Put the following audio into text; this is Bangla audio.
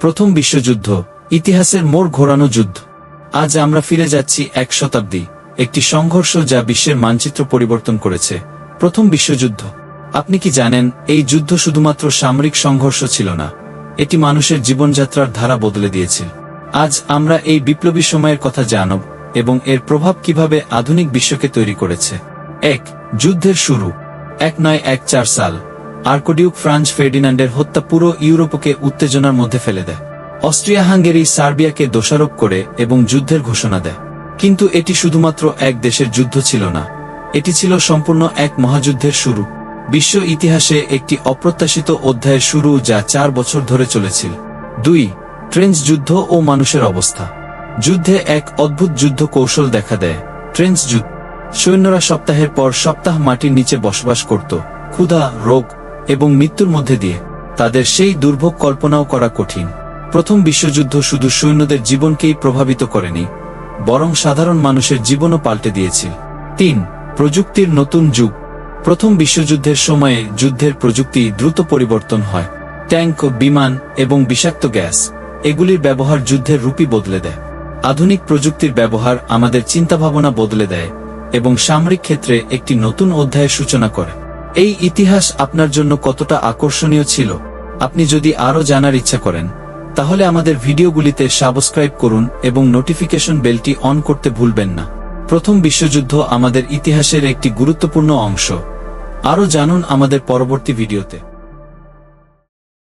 প্রথম বিশ্বযুদ্ধ, ইতিহাসের মোড় ঘোরানো যুদ্ধ। আজ আমরা ফিরে যাচ্ছি এক শতাব্দী, একটি সংঘর্ষ যা বিশ্বের মানচিত্র পরিবর্তন করেছে। প্রথম বিশ্বযুদ্ধ। আপনি কি জানেন, এই যুদ্ধ শুধুমাত্র সামরিক সংঘর্ষ ছিল না, এটি মানুষের জীবনযাত্রার ধারা বদলে দিয়েছিল আজ আমরা এই বিপ্লবী সময়ের কথা জানব, এবং এর প্রভাব কীভাবে আধুনিক বিশ্বকে তৈরি করেছে। এক, যুদ্ধের শুরু। এক নয় এক চার সাল। আর্কোডিউক ফ্রান্স ফের্ডিনান্ডের হত্যা পুরো ইউরোপকে উত্তেজনার মধ্যে ফেলে দেয়। অস্ট্রিয়া হাঙ্গেরি সার্বিয়াকে দোষারোপ করে এবং যুদ্ধের ঘোষণা দেয়। কিন্তু এটি শুধুমাত্র এক দেশের যুদ্ধ ছিল না, এটি ছিল সম্পূর্ণ এক মহাযুদ্ধের শুরু। বিশ্ব ইতিহাসে একটি অপ্রত্যাশিত অধ্যায়ের শুরু যা চার বছর ধরে চলেছিল। দুই ট্রেঞ্চ যুদ্ধ ও মানুষের অবস্থা। যুদ্ধে এক অদ্ভুত যুদ্ধ কৌশল দেখা দেয় ট্রেঞ্চ যুদ্ধ। সৈন্যরা সপ্তাহের পর সপ্তাহ মাটির নিচে বসবাস করত। ক্ষুধা, রোগ এবং মৃত্যুর মধ্যে দিয়ে তাদের সেই দুর্ভোগ কল্পনাও করা কঠিন। প্রথম বিশ্বযুদ্ধ শুধু সৈন্যদের জীবনকেই প্রভাবিত করেনি, বরং সাধারণ মানুষের জীবনও পাল্টে দিয়েছিল তিন, প্রযুক্তির নতুন যুগ। প্রথম বিশ্বযুদ্ধের সময়ে যুদ্ধের প্রযুক্তি দ্রুত পরিবর্তন হয়। ট্যাঙ্ক, বিমান এবং বিষাক্ত গ্যাস, এগুলির ব্যবহার যুদ্ধের রূপই বদলে দেয়। আধুনিক প্রযুক্তির ব্যবহার আমাদের চিন্তাভাবনা বদলে দেয় এবং সামরিক ক্ষেত্রে একটি নতুন অধ্যায়ের সূচনা করে। এই ইতিহাস আপনার জন্য কতটা আকর্ষণীয় ছিল? আপনি যদি আরও জানার ইচ্ছা করেন, তাহলে আমাদের ভিডিওগুলিতে সাবস্ক্রাইব করুন এবং নোটিফিকেশন বেলটি অন করতে ভুলবেন না। প্রথম বিশ্বযুদ্ধ আমাদের ইতিহাসের একটি গুরুত্বপূর্ণ অংশ। আরও জানুন আমাদের পরবর্তী ভিডিওতে।